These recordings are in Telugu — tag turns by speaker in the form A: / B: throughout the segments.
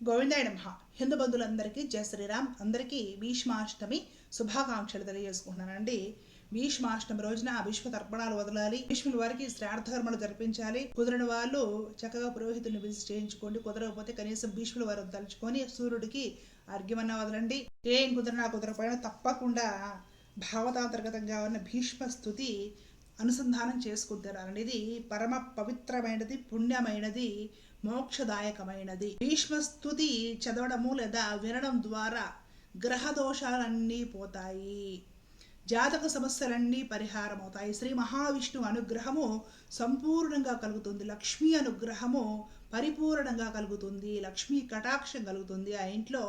A: గోవిందాయ నమ. హిందూ బంధువులందరికీ జయ శ్రీరామ్. అందరికీ భీష్మాష్టమి శుభాకాంక్షలు తెలియజేసుకుంటున్నానండి. భీష్మాష్టమి రోజున భీష్మ తర్పణాలు వదలాలి. భీష్ముల వారికి శ్రార్థకర్మలు జరిపించాలి. కుదరని వాళ్ళు చక్కగా పురోహితుని పిలిచి చేయించుకోండి. కుదరకపోతే కనీసం భీష్ముల వారు తలుచుకొని సూర్యుడికి అర్ఘ్యమన్నా వదలండి. ఏం కుదరనా కుదరకపోయినా తప్పకుండా భావతాంతర్గతంగా ఉన్న భీష్మ స్థుతి అనుసంధానం చేసుకుంటున్నారండి. ఇది పరమ పవిత్రమైనది పుణ్యమైనది. మోక్షదాయకమైనది. భీష్మ స్థుతి చదవడము లేదా వినడం ద్వారా గ్రహ దోషాలన్నీ పోతాయి. జాతక సమస్యలన్నీ పరిహారం అవుతాయి శ్రీ మహావిష్ణువు అనుగ్రహము సంపూర్ణంగా కలుగుతుంది. లక్ష్మీ అనుగ్రహము పరిపూర్ణంగా కలుగుతుంది లక్ష్మీ కటాక్షం కలుగుతుంది. ఆ ఇంట్లో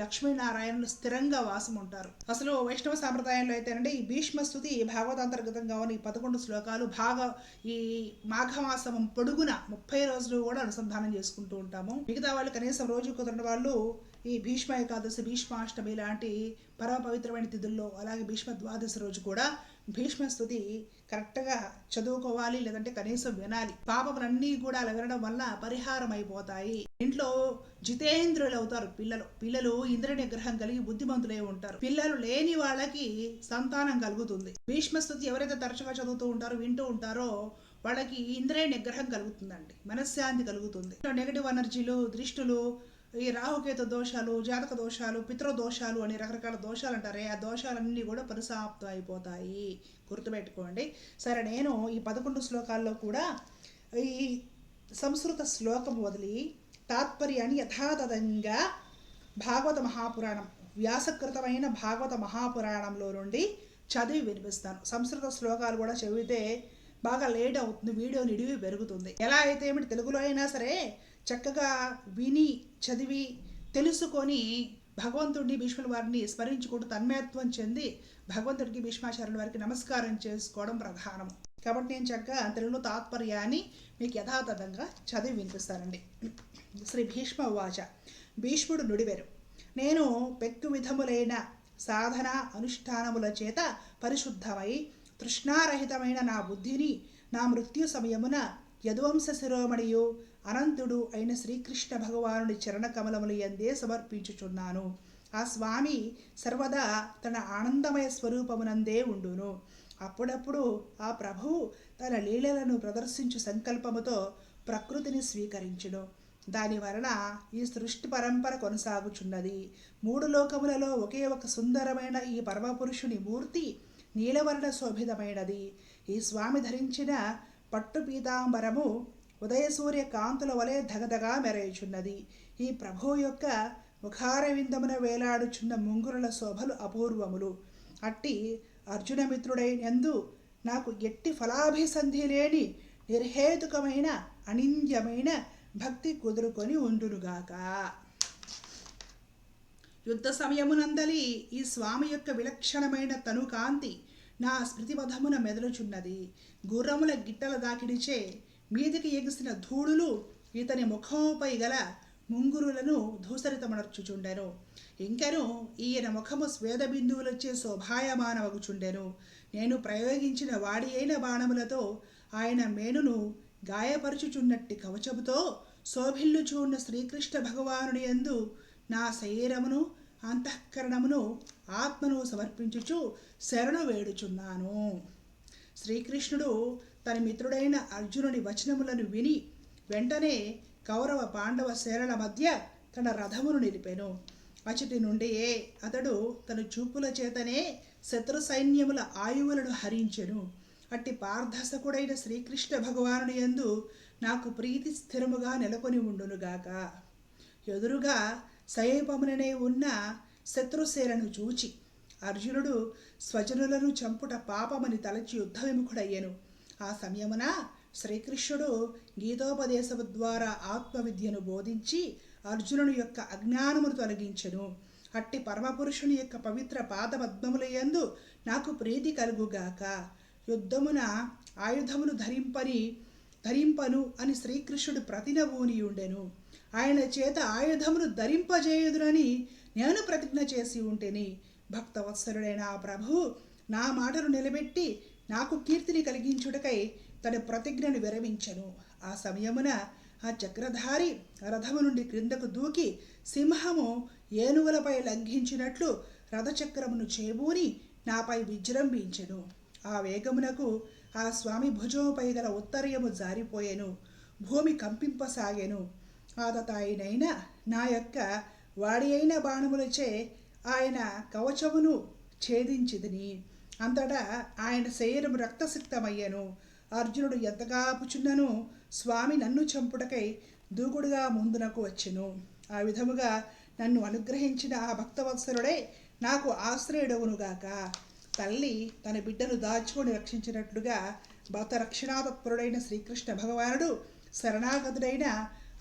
A: లక్ష్మీనారాయణులు స్థిరంగా వాసం ఉంటారు. అసలు వైష్ణవ సాంప్రదాయంలో అయితేనండి ఈ భీష్మ స్థుతి భాగవతాంతర్గతంగా ఉన్న ఈ పదకొండు శ్లోకాలు భాగ ఈ మాఘమాసం పొడుగున ముప్పై రోజులు కూడా అనుసంధానం చేసుకుంటూ ఉంటాము. మిగతా వాళ్ళు కనీసం రోజు కుదరని వాళ్ళు ఈ భీష్మ ఏకాదశి భీష్మాష్టమి లాంటి పరమ పవిత్రమైన తిథుల్లో అలాగే భీష్మ ద్వాదశి రోజు కూడా భీష్మ స్థుతి కరెక్ట్గా చదువుకోవాలి లేదంటే కనీసం వినాలి. పాపములన్నీ కూడా వినడం వల్ల పరిహారం అయిపోతాయి ఇంట్లో జితేంద్రులు అవుతారు పిల్లలు. పిల్లలు ఇంద్ర నిగ్రహం కలిగి బుద్ధిమంతులై ఉంటారు. పిల్లలు లేని వాళ్ళకి సంతానం కలుగుతుంది. భీష్మ స్థుతి ఎవరైతే తరచుగా చదువుతూ ఉంటారో వింటూ ఉంటారో వాళ్ళకి ఇంద్రియ నిగ్రహం కలుగుతుందండి. మనశ్శాంతి కలుగుతుంది. నెగటివ్ ఎనర్జీలు దృష్టులు ఈ రాహుకేతు దోషాలు జాతక దోషాలు పితృదోషాలు అని రకరకాల దోషాలు అంటారే ఆ దోషాలన్నీ కూడా పరిసాప్తం అయిపోతాయి. గుర్తుపెట్టుకోండి. సరే నేను ఈ పదకొండు శ్లోకాల్లో కూడా ఈ సంస్కృత శ్లోకం వదిలి తాత్పర్యాన్ని యథాతథంగా భాగవత మహాపురాణం వ్యాసకృతమైన భాగవత మహాపురాణంలో నుండి చదివి వినిపిస్తాను. సంస్కృత శ్లోకాలు కూడా చదివితే బాగా లేట్ అవుతుంది వీడియో నిడివి పెరుగుతుంది. ఎలా అయితే ఏమిటి తెలుగులో అయినా సరే చక్కగా విని చదివి తెలుసుకొని భగవంతుడిని భీష్ముల వారిని స్మరించుకుంటూ తన్మయత్వం చెంది భగవంతుడికి భీష్మాచార్యుల వారికి నమస్కారం చేసుకోవడం ప్రధానం. కాబట్టి నేను చక్కగా తెలుగులో తాత్పర్యాన్ని మీకు యథాతథంగా చదివి వినిపిస్తానండి. శ్రీ భీష్మ ఉవాచ భీష్ముడు నుడివెరు. నేను పెక్కు విధములైన సాధన అనుష్ఠానముల చేత పరిశుద్ధమై తృష్ణారహితమైన నా బుద్ధిని నా మృత్యు సమయమున యదువంశ శిరోమణియు అనంతుడు అయిన శ్రీకృష్ణ భగవానుడి చరణ కమలములు ఎందే సమర్పించుచున్నాను. ఆ స్వామి సర్వదా తన ఆనందమయ స్వరూపమునందే ఉండును. అప్పుడప్పుడు ఆ ప్రభువు తన లీలలను ప్రదర్శించు సంకల్పముతో ప్రకృతిని స్వీకరించును. దాని వలన ఈ సృష్టి పరంపర కొనసాగుచున్నది. మూడు లోకములలో ఒకే ఒక సుందరమైన ఈ పరమపురుషుని మూర్తి నీలవర్ణ శోభితమైనది ఈ స్వామి ధరించిన పట్టు పీతాంబరము ఉదయసూర్య కాంతుల వలె ధగధగా మెరయుచున్నది. ఈ ప్రభువు యొక్క ముఖారవిందమున వేలాడుచున్న ముంగురుల శోభలు అపూర్వములు. అట్టి అర్జునమిత్రుడైనందు నాకు ఎట్టి ఫలాభిసంధి లేని నిర్హేతుకమైన అనింద్యమైన భక్తి కుదురుకొని ఉండునుగాక. యుద్ధ సమయమునందలి ఈ స్వామి యొక్క విలక్షణమైన తను కాంతి నా స్మృతిపథమున మెదలుచున్నది. గుర్రముల గిట్టల దాకిడిచే మీదికి ఎగిసిన ధూళులు ఇతని ముఖముపై గల ముంగురులను ధూసరితమనర్చుచుండెను. ఇంకను ఈయన ముఖము స్వేద బిందువులొచ్చే శోభాయమానవగుచుండెను నేను ప్రయోగించిన వాడి అయిన బాణములతో ఆయన మేనును గాయపరుచుచున్నట్టి కవచముతో శోభిల్లుచూన్న శ్రీకృష్ణ భగవానుని యందు నా శరీరమును అంతఃకరణమును ఆత్మను సమర్పించుచు శరణు వేడుచున్నాను. శ్రీకృష్ణుడు తన మిత్రుడైన అర్జునుని వచనములను విని వెంటనే కౌరవ పాండవ సేనల మధ్య తన రథమును నిలిపెను. అచటి నుండియే అతడు తన చూపుల చేతనే శత్రు సైన్యముల ఆయువులను హరించెను. అట్టి పార్థసకుడైన శ్రీకృష్ణ భగవానుని యందు నాకు ప్రీతి స్థిరముగా నెలకొని ఉండునుగాక ఎదురుగా సమీపముననే ఉన్న శత్రుసేనను చూచి అర్జునుడు స్వజనులను చంపుట పాపమని తలచి యుద్ధ విముఖుడయ్యను ఆ సమయమున శ్రీకృష్ణుడు గీతోపదేశము ద్వారా ఆత్మవిద్యను బోధించి అర్జునుని యొక్క అజ్ఞానమును తొలగించెను. అట్టి పరమపురుషుని యొక్క పవిత్ర పాదపద్మముల యందు నాకు ప్రీతి కలుగుగాక. యుద్ధమున ఆయుధమును ధరింపని ధరింపను అని శ్రీకృష్ణుడు ప్రతినబూని ఉండెను. ఆయన చేత ఆయుధమును ధరింపజేయుదునని నేను ప్రతిజ్ఞ చేసి ఉంటేని. భక్తవత్సరుడైన ఆ ప్రభు నా మాటను నిలబెట్టి నాకు కీర్తిని కలిగించుటకై తన ప్రతిజ్ఞను విరమించను. ఆ సమయమున ఆ చక్రధారి రథము నుండి క్రిందకు దూకి సింహము ఏనుగులపై లంఘించినట్లు రథచక్రమును చేబూని నాపై విజృంభించెను. ఆ వేగమునకు ఆ స్వామి భుజముపై గల ఉత్తర్యము జారిపోయెను. భూమి కంపింపసాగెను. ఆదతాయినైన నా యొక్క వాడి అయిన బాణములచే ఆయన కవచమును ఛేదించిదని అంతటా ఆయన శరీరం రక్తసిక్తమయ్యను. అర్జునుడు ఎంతగా పుచ్చున్నను స్వామి నన్ను చంపుటకై దూకుడుగా ముందునకు వచ్చెను. ఆ విధముగా నన్ను అనుగ్రహించిన ఆ భక్తవత్సరుడే నాకు ఆశ్రయుడవునుగాక తల్లి తన బిడ్డను దాచుకొని రక్షించినట్లుగా భక్త రక్షణాతత్పరుడైన శ్రీకృష్ణ భగవానుడు శరణాగతుడైన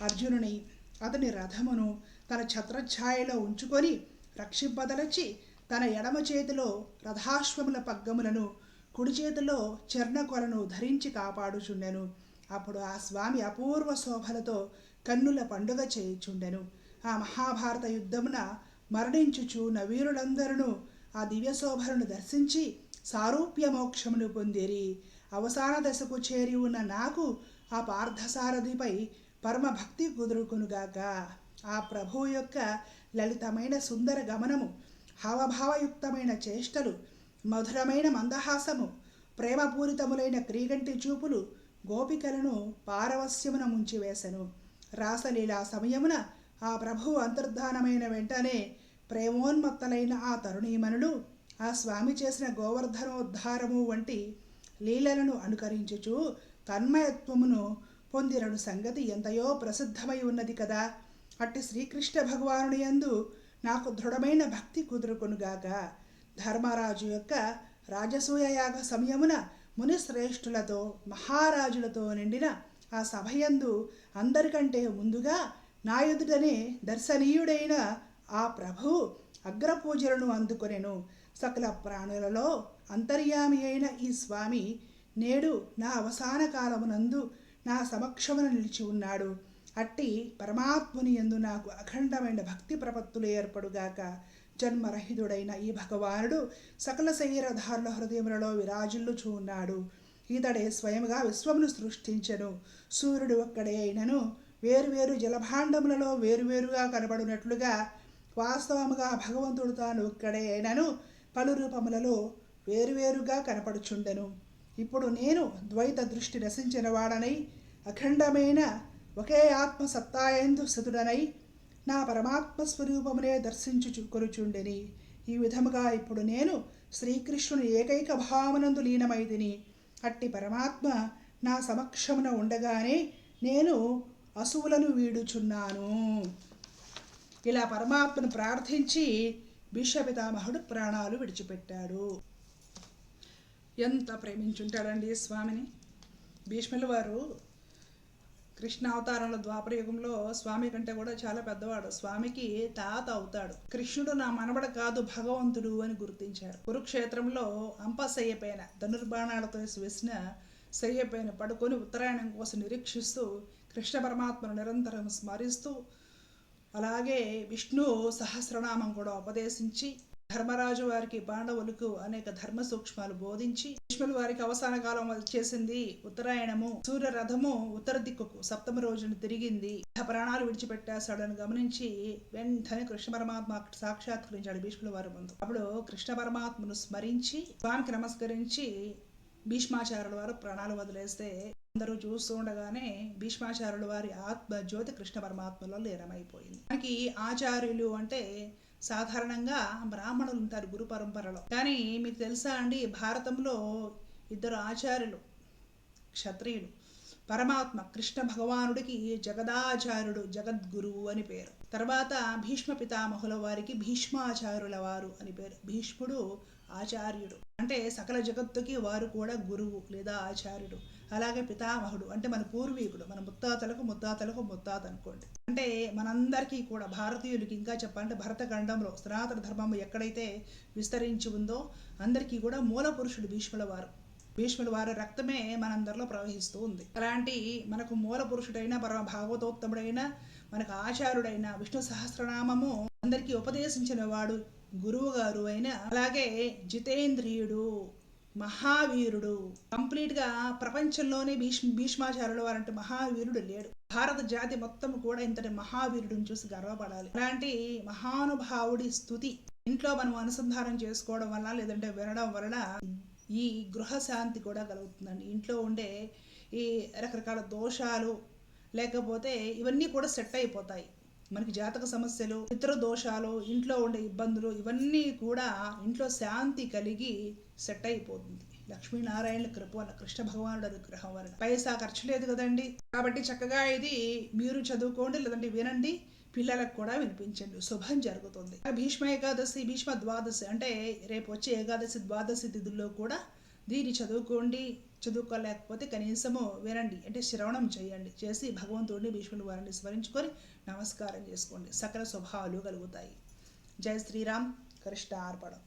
A: అర్జునుని అతని రథమును తన ఛత్రఛాయలో ఉంచుకొని రక్షింపదలచి తన ఎడమ చేతిలో రథాశ్వముల పగ్గములను కుడి చేతిలో చర్ణకొలను ధరించి కాపాడుచుండెను. అప్పుడు ఆ స్వామి అపూర్వ శోభలతో కన్నుల పండుగ చేయుచుండెను. ఆ మహాభారత యుద్ధమున మరణించుచు నవీరులందరూ ఆ దివ్య శోభలను దర్శించి సారూప్య మోక్షమును పొందిరి. అవసాన దశకు చేరి ఉన్న నాకు ఆ పార్థసారథిపై పరమ భక్తి కుదురుకునుగాక. ఆ ప్రభువు యొక్క లలితమైన సుందర గమనము హావభావయుక్తమైన చేష్టలు మధురమైన మందహాసము ప్రేమపూరితములైన క్రీగంటి చూపులు గోపికలను పారవస్యమున ముంచివేశను రాసలీలా సమయమున ఆ ప్రభువు అంతర్ధానమైన వెంటనే ప్రేమోన్మత్తలైన ఆ తరుణీమణులు ఆ స్వామి చేసిన గోవర్ధనోద్ధారము వంటి లీలలను అనుకరించుచు తన్మయత్వమును పొందిరడు సంగతి ఎంతయో ప్రసిద్ధమై ఉన్నది కదా. అట్టి శ్రీకృష్ణ భగవానుని యందు నాకు దృఢమైన భక్తి కుదురుకొనుగాక ధర్మరాజు యొక్క రాజసూయయాగ సమయమున మునిశ్రేష్ఠులతో మహారాజులతో నిండిన ఆ సభయందు అందరికంటే ముందుగా నా ఎదుటనే దర్శనీయుడైన ఆ ప్రభు అగ్రపూజలను అందుకొనెను. సకల ప్రాణులలో అంతర్యామి అయిన ఈ స్వామి నేడు నా అవసాన కాలమునందు నా సమక్షమున నిలిచి ఉన్నాడు. అట్టి పరమాత్ముని యందు నాకు అఖండమైన భక్తి ప్రపత్తులు ఏర్పడుగాక జన్మరహితుడైన ఈ భగవానుడు సకల శరీరధారుల హృదయములలో విరాజిల్లుచూ ఉన్నాడు. ఇతడే స్వయంగా విశ్వమును సృష్టించెను. సూర్యుడు ఒక్కడే అయినను వేరువేరు జలభాండములలో వేరువేరుగా కనబడినట్లుగా వాస్తవముగా భగవంతుడు తాను ఒక్కడే అయినను పలు రూపములలో వేరువేరుగా కనపడుచుండెను. ఇప్పుడు నేను ద్వైత దృష్టి నశించిన వాడనై అఖండమైన ఒకే ఆత్మ సత్తాయందు స్థితుడనై నా పరమాత్మ స్వరూపమునే దర్శించు కొరుచుండెని ఈ విధముగా ఇప్పుడు నేను శ్రీకృష్ణుని ఏకైక భావనందు లీనమైదిని అట్టి పరమాత్మ నా సమక్షమున ఉండగానే నేను అసువులను వీడుచున్నాను. ఇలా పరమాత్మను ప్రార్థించి భీష్మపితామహుడు ప్రాణాలు విడిచిపెట్టాడు. ఎంత ప్రేమించుంటాడండి స్వామిని? భీష్ముల వారు కృష్ణ అవతారంలో ద్వాపర యుగంలో స్వామి కంటే కూడా చాలా పెద్దవాడు. స్వామికి తాత అవుతాడు. కృష్ణుడు నా మనవడ కాదు భగవంతుడు అని గుర్తించారు కురుక్షేత్రంలో అంప శయ్యపైన ధనుర్బాణాలతో వేసిన శయ్యపైన పడుకొని ఉత్తరాయణం కోసం నిరీక్షిస్తూ కృష్ణ పరమాత్మను నిరంతరం స్మరిస్తూ అలాగే విష్ణు సహస్రనామం కూడా ఉపదేశించి ధర్మరాజు వారికి పాండవులకు అనేక ధర్మ సూక్ష్మాలు బోధించి భీష్ముల వారికి అవసాన కాలం వచ్చేసింది ఉత్తరాయణము. సూర్య రథము ఉత్తర దిక్కుకు సప్తమ రోజున తిరిగింది. ప్రాణాలు విడిచిపెట్టేశాడని గమనించి వెంటనే కృష్ణ పరమాత్మ సాక్షాత్కరించాడు భీష్ముల వారి ముందు. అప్పుడు కృష్ణ పరమాత్మను స్మరించి స్వామికి నమస్కరించి భీష్మాచార్యుల వారు ప్రాణాలు వదిలేస్తే అందరూ చూస్తూ ఉండగానే భీష్మాచార్యుల వారి ఆత్మ జ్యోతి కృష్ణ పరమాత్మలో లీనమైపోయింది. మనకి ఆచార్యులు అంటే సాధారణంగా బ్రాహ్మణులు ఉంటారు గురు పరంపరలో. కానీ మీకు తెలుసా అండి భారతంలో ఇద్దరు ఆచార్యులు క్షత్రియులు పరమాత్మ కృష్ణ భగవానుడికి జగదాచార్యుడు జగద్గురువు అని పేరు. తర్వాత భీష్మ పితామహుల వారికి భీష్మాచార్యుల వారు అని పేరు. భీష్ముడు ఆచార్యుడు. అంటే సకల జగత్తుకి వారు కూడా గురువు లేదా ఆచార్యుడు. అలాగే పితామహుడు అంటే మన పూర్వీకుడు మన ముత్తాతలకు ముత్తాతలకు ముత్తాత అనుకోండి. అంటే మనందరికీ కూడా భారతీయులకి ఇంకా చెప్పాలంటే భరతఖండంలో సనాతన ధర్మం ఎక్కడైతే విస్తరించి ఉందో అందరికీ కూడా మూల పురుషుడు భీష్ముల వారు భీష్ముల వారి రక్తమే మనందరిలో ప్రవహిస్తూ ఉంది. అలాంటి మనకు మూల పురుషుడైన పరమ భాగవతోత్తముడైన మనకు ఆచార్యుడైన విష్ణు సహస్రనామము అందరికీ ఉపదేశించిన వాడు గురువు గారు అయిన అలాగే జితేంద్రియుడు. మహావీరుడు. కంప్లీట్గా ప్రపంచంలోనే భీష్మ భీష్మాచార్యుల వారంటే మహావీరుడు లేడు. భారత జాతి మొత్తం కూడా ఇంతటి మహావీరుడిని చూసి గర్వపడాలి. అలాంటి మహానుభావుడి స్థుతి ఇంట్లో మనం అనుసంధానం చేసుకోవడం వల్ల లేదంటే వినడం వలన ఈ గృహ శాంతి కూడా కలుగుతుందండి. ఇంట్లో ఉండే ఈ రకరకాల దోషాలు లేకపోతే ఇవన్నీ కూడా సెట్ అయిపోతాయి. మనకి జాతక సమస్యలు ఇతర దోషాలు ఇంట్లో ఉండే ఇబ్బందులు ఇవన్నీ కూడా ఇంట్లో శాంతి కలిగి సెట్ అయిపోతుంది. లక్ష్మీనారాయణ కృప వల్ల కృష్ణ భగవానుడు అనుగ్రహం వలన పైసా ఖర్చు లేదు కదండి. కాబట్టి చక్కగా ఇది మీరు చదువుకోండి లేదంటే వినండి పిల్లలకు కూడా వినిపించండి. శుభం జరుగుతుంది. భీష్మ ఏకాదశి భీష్మ ద్వాదశి అంటే రేపు వచ్చే ఏకాదశి ద్వాదశి తిథుల్లో కూడా దీన్ని చదువుకోండి. చదువుకోలేకపోతే కనీసము వినండి అంటే శ్రవణం చేయండి. చేసి భగవంతుడిని భీష్ముని వారిని స్మరించుకొని నమస్కారం చేసుకోండి. సకల స్వభావాలు కలుగుతాయి. జై శ్రీరామ్. కృష్ణ అర్పణం